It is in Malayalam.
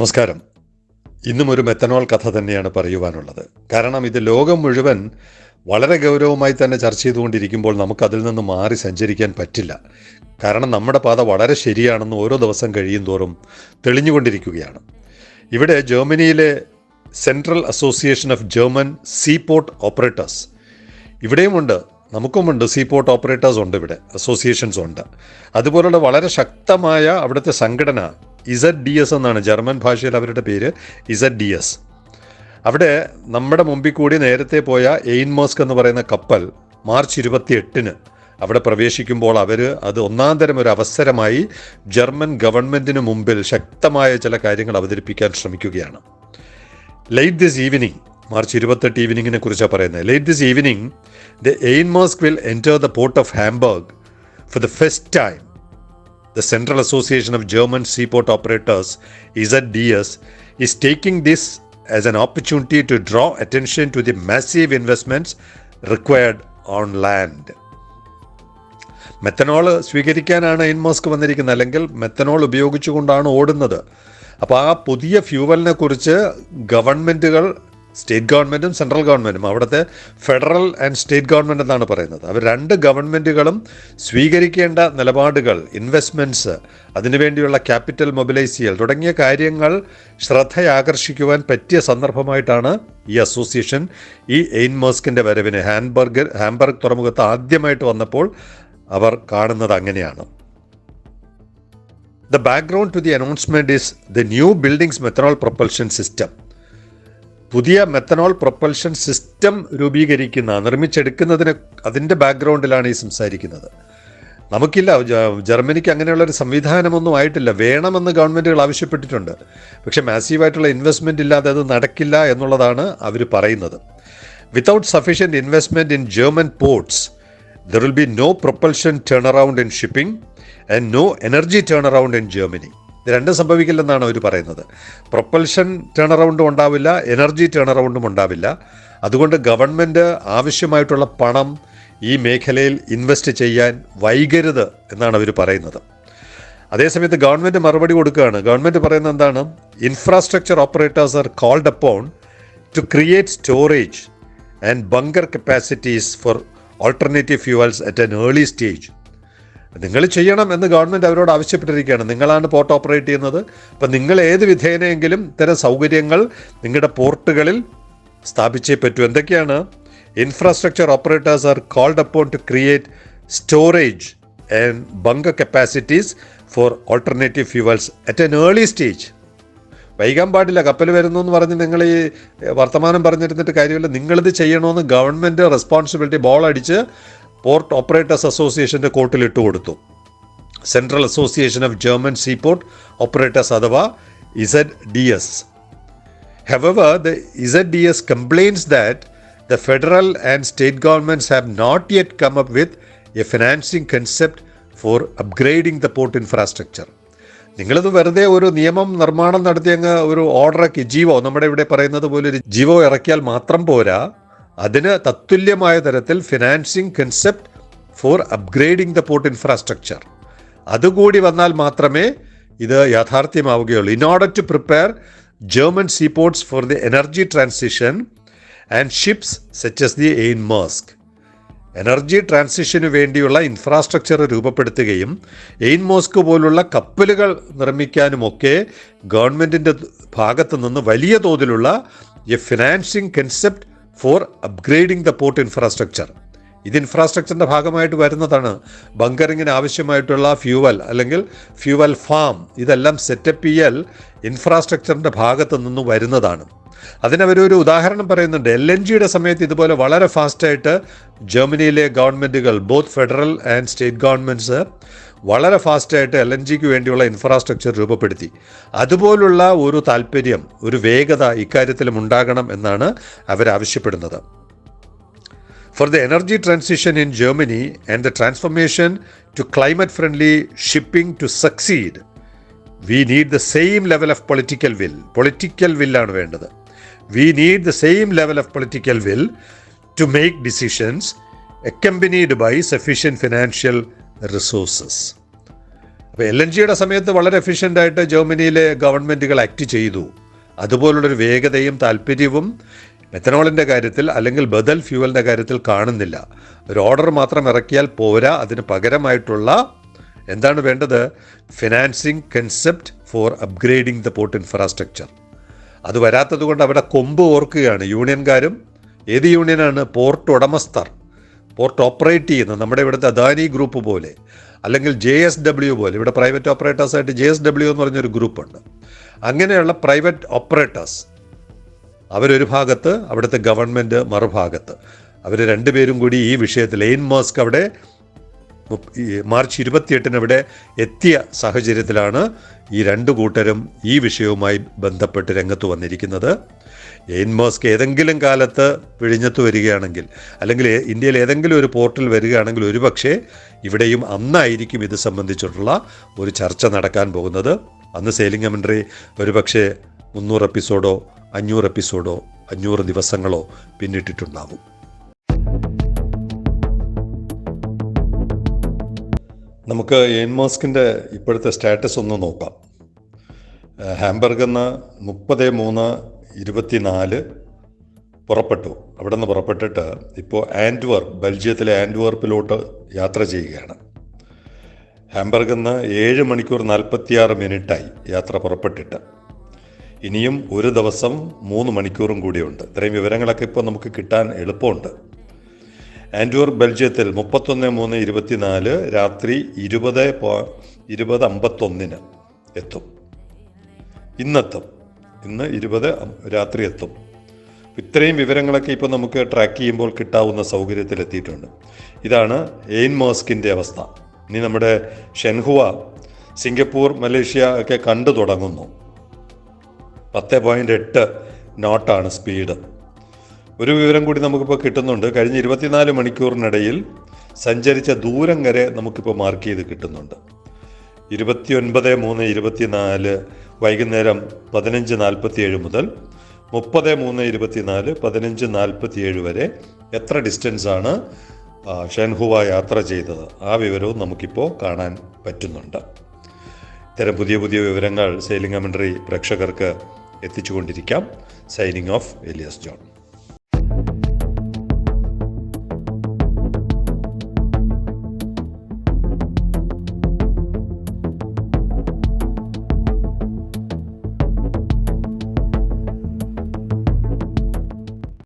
നമസ്കാരം. ഇന്നും ഒരു മെത്തനോൾ കഥ തന്നെയാണ് പറയുവാനുള്ളത്. കാരണം ഇത് ലോകം മുഴുവൻ വളരെ ഗൗരവമായി തന്നെ ചർച്ച ചെയ്തുകൊണ്ടിരിക്കുമ്പോൾ നമുക്കതിൽ നിന്ന് മാറി സഞ്ചരിക്കാൻ പറ്റില്ല. കാരണം നമ്മുടെ പാത വളരെ ശരിയാണെന്ന് ഓരോ ദിവസം കഴിയും തോറും തെളിഞ്ഞുകൊണ്ടിരിക്കുകയാണ്. ഇവിടെ ജർമ്മനിയിലെ central association of German seaport operators. ഇവിടെയുമുണ്ട് നമുക്കുമുണ്ട് സീപോർട്ട് ഓപ്പറേറ്റേഴ്സ് ഉണ്ട് ഇവിടെ അസോസിയേഷൻസ് ഉണ്ട്. അതുപോലുള്ള വളരെ ശക്തമായ അവിടുത്തെ സംഘടന ഇസഡ് ഡി എസ് എന്നാണ്. ജർമ്മൻ ഭാഷയിൽ അവരുടെ പേര് ഇസഡ് ഡി എസ് അവിടെ നമ്മുടെ മുമ്പിൽ കൂടി നേരത്തെ പോയ എയിൻ മോസ്ക് എന്ന് പറയുന്ന കപ്പൽ മാർച്ച് ഇരുപത്തി എട്ടിന് അവിടെ പ്രവേശിക്കുമ്പോൾ അവർ അത് ഒന്നാം തരം ഒരു അവസരമായി ജർമ്മൻ ഗവൺമെന്റിന് മുമ്പിൽ ശക്തമായ ചില കാര്യങ്ങൾ അവതരിപ്പിക്കാൻ ശ്രമിക്കുകയാണ്. ലൈറ്റ് ദിസ് ഈവനിങ് മാർച്ച് ഇരുപത്തെട്ട് ഈവനിങ്ങിനെ കുറിച്ചാണ് പറയുന്നത്. Late this evening the Ane Maersk will enter the port of Hamburg for the first time the Central Association of German Seaport Operators, ZDS, is taking this as an opportunity to draw attention to the massive investments required on land. Methanol സ്വീകരിക്കാനാണ് ഇൻമോസ്ക് വന്നിരിക്കുന്നത് അല്ലെങ്കിൽ മെത്തനോൾ ഉപയോഗിച്ചുകൊണ്ടാണ് ഓടുന്നത് അപ്പോൾ ആ പുതിയ ഫ്യൂവലിനെ കുറിച്ച് ഗവൺമെന്റുകൾ സ്റ്റേറ്റ് ഗവൺമെന്റും സെൻട്രൽ ഗവൺമെന്റും അവിടുത്തെ ഫെഡറൽ ആൻഡ് സ്റ്റേറ്റ് ഗവൺമെന്റ് എന്നാണ് പറയുന്നത്. അവർ രണ്ട് ഗവൺമെന്റുകളും സ്വീകരിക്കേണ്ട നിലപാടുകൾ ഇൻവെസ്റ്റ്മെന്റ്സ് അതിനുവേണ്ടിയുള്ള ക്യാപിറ്റൽ മൊബിലൈസ് ചെയ്യൽ തുടങ്ങിയ കാര്യങ്ങൾ ശ്രദ്ധയാകർഷിക്കുവാൻ പറ്റിയ സന്ദർഭമായിട്ടാണ് ഈ അസോസിയേഷൻ ഈ എയിൻ മോസ്കിന്റെ വരവിന് ഹാൻബർഗ് ഹാംബർഗ് തുറമുഖത്ത് ആദ്യമായിട്ട് വന്നപ്പോൾ അവർ കാണുന്നത് അങ്ങനെയാണ്. The background to the announcement is the new buildings methanol propulsion system പുതിയ മെത്തനോൾ പ്രൊപ്പൽഷൻ സിസ്റ്റം രൂപീകരിക്കുന്ന നിർമ്മിച്ചെടുക്കുന്നതിന് അതിന്റെ ബാക്ക്ഗ്രൗണ്ടിലാണ് ഈ സംസാരിക്കുന്നത്. നമുക്കില്ല ജർമ്മനിക്ക് അങ്ങനെയുള്ള ഒരു സംവിധാനമൊന്നും ആയിട്ടില്ല. വേണമെന്ന് ഗവൺമെന്റുകൾ ആവശ്യപ്പെട്ടിട്ടുണ്ട്. പക്ഷേ മാസീവായിട്ടുള്ള ഇൻവെസ്റ്റ്മെന്റ് ഇല്ലാതെ അത് നടക്കില്ല എന്നുള്ളതാണ് അവർ പറയുന്നത്. Without sufficient investment in German ports there will be no propulsion turn around in shipping and no energy turn around in Germany ഇത് രണ്ടും സംഭവിക്കില്ലെന്നാണ് അവർ പറയുന്നത്. പ്രൊപ്പൽഷൻ ടേൺ അറൗണ്ടും ഉണ്ടാവില്ല എനർജി ടേൺ അറൗണ്ടും ഉണ്ടാവില്ല. അതുകൊണ്ട് ഗവൺമെന്റ് ആവശ്യമായിട്ടുള്ള പണം ഈ മേഖലയിൽ ഇൻവെസ്റ്റ് ചെയ്യാൻ വൈകരുത് എന്നാണ് അവർ പറയുന്നത്. അതേസമയത്ത് ഗവൺമെന്റ് മറുപടി കൊടുക്കുകയാണ്. ഗവൺമെന്റ് പറയുന്നത് എന്താണ്? Infrastructure operators are called upon to create storage and bunker capacities for alternative fuels at an early stage നിങ്ങൾ ചെയ്യണം എന്ന് ഗവൺമെന്റ് അവരോട് ആവശ്യപ്പെട്ടിരിക്കുകയാണ്. നിങ്ങളാണ് പോർട്ട് ഓപ്പറേറ്റ് ചെയ്യുന്നത്. അപ്പം നിങ്ങൾ ഏത് വിധേനയെങ്കിലും ഇത്തരം സൗകര്യങ്ങൾ നിങ്ങളുടെ പോർട്ടുകളിൽ സ്ഥാപിച്ചേ പറ്റൂ. എന്തൊക്കെയാണ്? Infrastructure operators are called upon to create storage and bunker capacities for alternative fuels at an early stage വൈകാൻ പാടില്ല. കപ്പൽ വരുന്നു എന്ന് പറഞ്ഞ് നിങ്ങൾ ഈ വർത്തമാനം പറഞ്ഞിരുന്നിട്ട് കാര്യമില്ല. നിങ്ങളിത് ചെയ്യണമെന്ന് ഗവൺമെന്റ് റെസ്പോൺസിബിലിറ്റി ബോൾ അടിച്ച് പോർട്ട് ഓപ്പറേറ്റേഴ്സ് അസോസിയേഷന്റെ കോർട്ടിൽ ഇട്ട് കൊടുത്തു. Central association of German seaport operators അഥവാ Z D S However, D S complains that the federal and state governments have not yet come up with a financing concept for upgrading the port infrastructure നിങ്ങളിത് വെറുതെ ഒരു നിയമം നിർമ്മാണം നടത്തി അങ്ങ് ഒരു ഓർഡറൊക്കെ ജീവോ നമ്മുടെ ഇവിടെ പറയുന്നത് പോലെ ഒരു ജീവോ ഇറക്കിയാൽ മാത്രം പോരാ. അതിന് തത്തുല്യമായ തരത്തിൽ financing concept for upgrading the port infrastructure അതുകൂടി വന്നാൽ മാത്രമേ ഇത് യാഥാർത്ഥ്യമാവുകയുള്ളൂ. In order to prepare German seaports for the energy transition and ships says S the Ane Maersk energy ട്രാൻസിഷനു വേണ്ടിയുള്ള ഇൻഫ്രാസ്ട്രക്ചർ രൂപപ്പെടുത്തുകയും എയിൻ മോസ്ക് പോലുള്ള കപ്പലുകൾ നിർമ്മിക്കാനുമൊക്കെ ഗവൺമെന്റിന്റെ ഭാഗത്തു നിന്ന് വലിയ തോതിലുള്ള a financing concept for upgrading the port infrastructure. ഇത് ഇൻഫ്രാസ്ട്രക്ചറിന്റെ ഭാഗമായിട്ട് വരുന്നതാണ്. ബങ്കറിങ്ങിന് ആവശ്യമായിട്ടുള്ള ഫ്യൂവൽ അല്ലെങ്കിൽ ഫ്യൂവൽ ഫാം ഇതെല്ലാം സെറ്റപ്പ് ചെയ്യൽ ഇൻഫ്രാസ്ട്രക്ചറിന്റെ ഭാഗത്തു നിന്ന് വരുന്നതാണ്. അതിനവരൊരു ഉദാഹരണം പറയുന്നുണ്ട്. എൽ എൻ ജിയുടെ സമയത്ത് ഇതുപോലെ വളരെ ഫാസ്റ്റായിട്ട് ജർമ്മനിയിലെ ഗവൺമെന്റുകൾ both federal and state governments വളരെ ഫാസ്റ്റായിട്ട് എൽ എൻ ജിക്ക് വേണ്ടിയുള്ള ഇൻഫ്രാസ്ട്രക്ചർ രൂപപ്പെടുത്തി. അതുപോലുള്ള ഒരു താല്പര്യം ഒരു വേഗത ഇക്കാര്യത്തിലും ഉണ്ടാകണം എന്നാണ് അവരാവശ്യപ്പെടുന്നത്. For the energy transition in Germany and the transformation to climate friendly shipping to succeed we need the same level of political will political വില്ലാണ് വേണ്ടത്. We need the same level of political will to make decisions accompanied by sufficient financial resources അപ്പോൾ എൽ എൻ ജിയുടെ സമയത്ത് വളരെ എഫിഷ്യന്റായിട്ട് ജർമ്മനിയിലെ ഗവൺമെന്റുകൾ ആക്ട് ചെയ്തു. അതുപോലുള്ളൊരു വേഗതയും താല്പര്യവും മെത്തനോളിന്റെ കാര്യത്തിൽ അല്ലെങ്കിൽ ബദൽ ഫ്യൂവലിന്റെ കാര്യത്തിൽ കാണുന്നില്ല. ഒരു ഓർഡർ മാത്രം ഇറക്കിയാൽ പോരാ. അതിന് പകരമായിട്ടുള്ള എന്താണ് വേണ്ടത്? Financing concept for upgrading the port infrastructure അത് വരാത്തത് കൊണ്ട് അവിടെ കൊമ്പ് ഓർക്കുകയാണ് യൂണിയൻകാരും. ഏത് യൂണിയനാണ്? പോർട്ട് ഉടമസ്ഥർ. പോർട്ട് ഓപ്പറേറ്റ് ചെയ്യുന്ന നമ്മുടെ ഇവിടുത്തെ അദാനി ഗ്രൂപ്പ് പോലെ അല്ലെങ്കിൽ ജെ എസ് ഡബ്ല്യു പോലെ. ഇവിടെ പ്രൈവറ്റ് ഓപ്പറേറ്റേഴ്സായിട്ട് ജെ എസ് ഡബ്ല്യു എന്ന് പറഞ്ഞൊരു ഗ്രൂപ്പുണ്ട് അങ്ങനെയുള്ള പ്രൈവറ്റ് ഓപ്പറേറ്റേഴ്സ് അവരൊരു ഭാഗത്ത് അവിടുത്തെ ഗവൺമെന്റ് മറുഭാഗത്ത്. അവർ രണ്ടുപേരും കൂടി ഈ വിഷയത്തിൽ എയിൻ മാസ്ക് അവിടെ മാർച്ച് ഇരുപത്തിയെട്ടിന് ഇവിടെ എത്തിയ സാഹചര്യത്തിലാണ് ഈ രണ്ട് കൂട്ടരും ഈ വിഷയവുമായി ബന്ധപ്പെട്ട് രംഗത്ത് വന്നിരിക്കുന്നത്. എയിൻ മോസ്ക് ഏതെങ്കിലും കാലത്ത് വിഴിഞ്ഞത്ത് വരികയാണെങ്കിൽ അല്ലെങ്കിൽ ഇന്ത്യയിൽ ഏതെങ്കിലും ഒരു പോർട്ടിൽ വരികയാണെങ്കിൽ ഒരുപക്ഷെ ഇവിടെയും അന്നായിരിക്കും ഇത് സംബന്ധിച്ചിട്ടുള്ള ഒരു ചർച്ച നടക്കാൻ പോകുന്നത്. അന്ന് സെയിലിംഗ് കമൻട്രി ഒരുപക്ഷെ മുന്നൂറ് എപ്പിസോഡോ അഞ്ഞൂറ് എപ്പിസോഡോ അഞ്ഞൂറ് ദിവസങ്ങളോ പിന്നിട്ടിട്ടുണ്ടാവും. നമുക്ക് എയിൻ മോസ്കിന്റെ ഇപ്പോഴത്തെ സ്റ്റാറ്റസ് ഒന്ന് നോക്കാം. ഹാംബർഗ് എന്ന മുപ്പത് മൂന്ന് ഇരുപത്തിനാല് പുറപ്പെട്ടു. അവിടെ നിന്ന് പുറപ്പെട്ടിട്ട് ഇപ്പോൾ ആൻഡ്വർപ്പ് ബെൽജിയത്തിലെ ആൻഡ്വർപ്പിലോട്ട് യാത്ര ചെയ്യുകയാണ്. ഹാംബർഗിൽ നിന്ന് ഏഴ് മണിക്കൂർ നാൽപ്പത്തിയാറ് മിനിറ്റായി യാത്ര പുറപ്പെട്ടിട്ട്. ഇനിയും ഒരു ദിവസം മൂന്ന് മണിക്കൂറും കൂടിയുണ്ട്. ഇത്രയും വിവരങ്ങളൊക്കെ ഇപ്പോൾ നമുക്ക് കിട്ടാൻ എളുപ്പമുണ്ട്. ആൻഡ്വർ ബെൽജിയത്തിൽ മുപ്പത്തൊന്ന് മൂന്ന് ഇരുപത്തിനാല് രാത്രി ഇരുപത് ഇരുപത് അമ്പത്തൊന്നിന് എത്തും. ഇന്നെത്തും. ഇന്ന് ഇരുപത് രാത്രി എത്തും. ഇത്രയും വിവരങ്ങളൊക്കെ ഇപ്പോൾ നമുക്ക് ട്രാക്ക് ചെയ്യുമ്പോൾ കിട്ടാവുന്ന സൗകര്യത്തിൽ എത്തിയിട്ടുണ്ട് ഇതാണ് എയിൻ മോസ്കിന്റെ അവസ്ഥ. ഇനി നമ്മുടെ ഷെൻഹുവ സിംഗപ്പൂർ മലേഷ്യ ഒക്കെ കണ്ടു തുടങ്ങുന്നു. പത്ത് പോയിന്റ് എട്ട് നോട്ടാണ് സ്പീഡ്. ഒരു വിവരം കൂടി നമുക്കിപ്പോൾ കിട്ടുന്നുണ്ട്. കഴിഞ്ഞ ഇരുപത്തിനാല് മണിക്കൂറിനിടയിൽ സഞ്ചരിച്ച ദൂരം വരെ നമുക്കിപ്പോൾ മാർക്ക് ചെയ്ത് കിട്ടുന്നുണ്ട്. ഇരുപത്തിയൊൻപത് മൂന്ന് ഇരുപത്തിനാല് വൈകുന്നേരം പതിനഞ്ച് നാൽപ്പത്തിയേഴ് മുതൽ മുപ്പത് മൂന്ന് ഇരുപത്തിനാല് പതിനഞ്ച് നാൽപ്പത്തിയേഴ് വരെ എത്ര ഡിസ്റ്റൻസാണ് ഷെൻഹുവ യാത്ര ചെയ്തത്? ആ വിവരവും നമുക്കിപ്പോൾ കാണാൻ പറ്റുന്നുണ്ട്. ഇത്തരം പുതിയ പുതിയ വിവരങ്ങൾ സെയിലിംഗ് കമൻട്രി പ്രേക്ഷകർക്ക് എത്തിച്ചുകൊണ്ടിരിക്കാം. Signing off Elias John